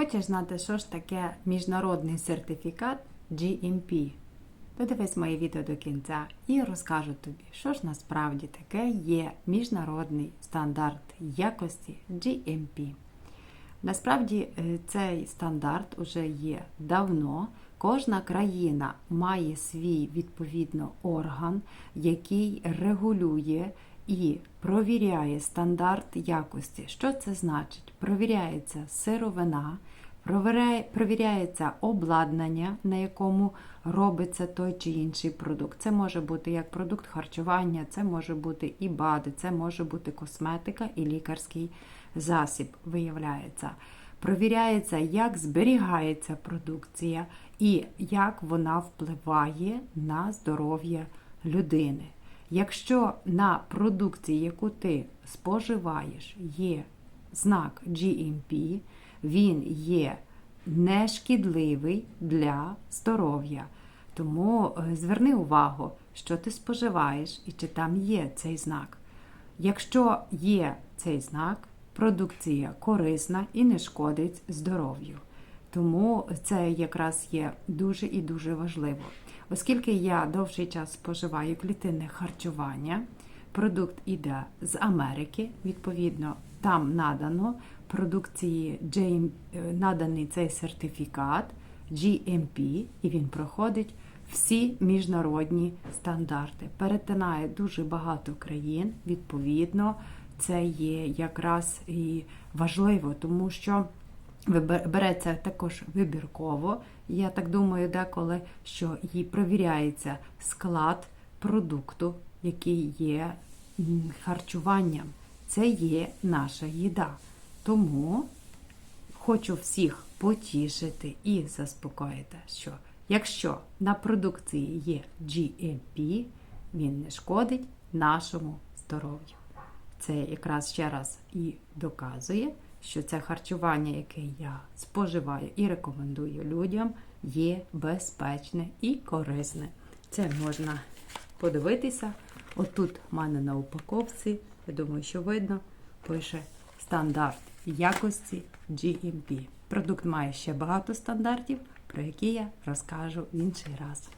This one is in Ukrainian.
Хочеш знати, що ж таке міжнародний сертифікат GMP? Додивись моє відео до кінця і розкажу тобі, що ж насправді таке є міжнародний стандарт якості GMP. Насправді е, цей стандарт уже є давно. Кожна країна має свій відповідно орган, який регулює і провіряє стандарт якості. Що це значить? Провіряється сировина, провіряє- провіряється обладнання, на якому робиться той чи інший продукт. Це може бути як продукт харчування, це може бути і БАДи, це може бути косметика і лікарський засіб, виявляється. Провіряється, як зберігається продукція і як вона впливає на здоров'я людини. Якщо на продукції, яку ти споживаєш, є знак GMP, він є нешкідливий для здоров'я. Тому е, зверни увагу, що ти споживаєш і чи там є цей знак. Якщо є цей знак, продукція корисна і не шкодить здоров'ю. Тому це якраз є дуже і дуже важливо. Оскільки я довший час споживаю клітинне харчування, продукт іде з Америки, відповідно, там надано продукції е, наданий цей сертифікат GMP, і він проходить всі міжнародні стандарти. Перетинає дуже багато країн. Відповідно, це є якраз і важливо, тому що береться також вибірково. Я так думаю, деколи, що і провіряється склад продукту, який є харчуванням. Це є наша їда. Тому хочу всіх потішити і заспокоїти, що якщо на продукції є GMP, він не шкодить нашому здоров'ю. Це якраз ще раз і доказує, що це харчування, яке я споживаю і рекомендую людям, є безпечне і корисне. Це можна подивитися. Отут в мене на упаковці, я думаю, що видно, пише стандарт якості GMP. Продукт має ще багато стандартів, про які я розкажу в інший раз.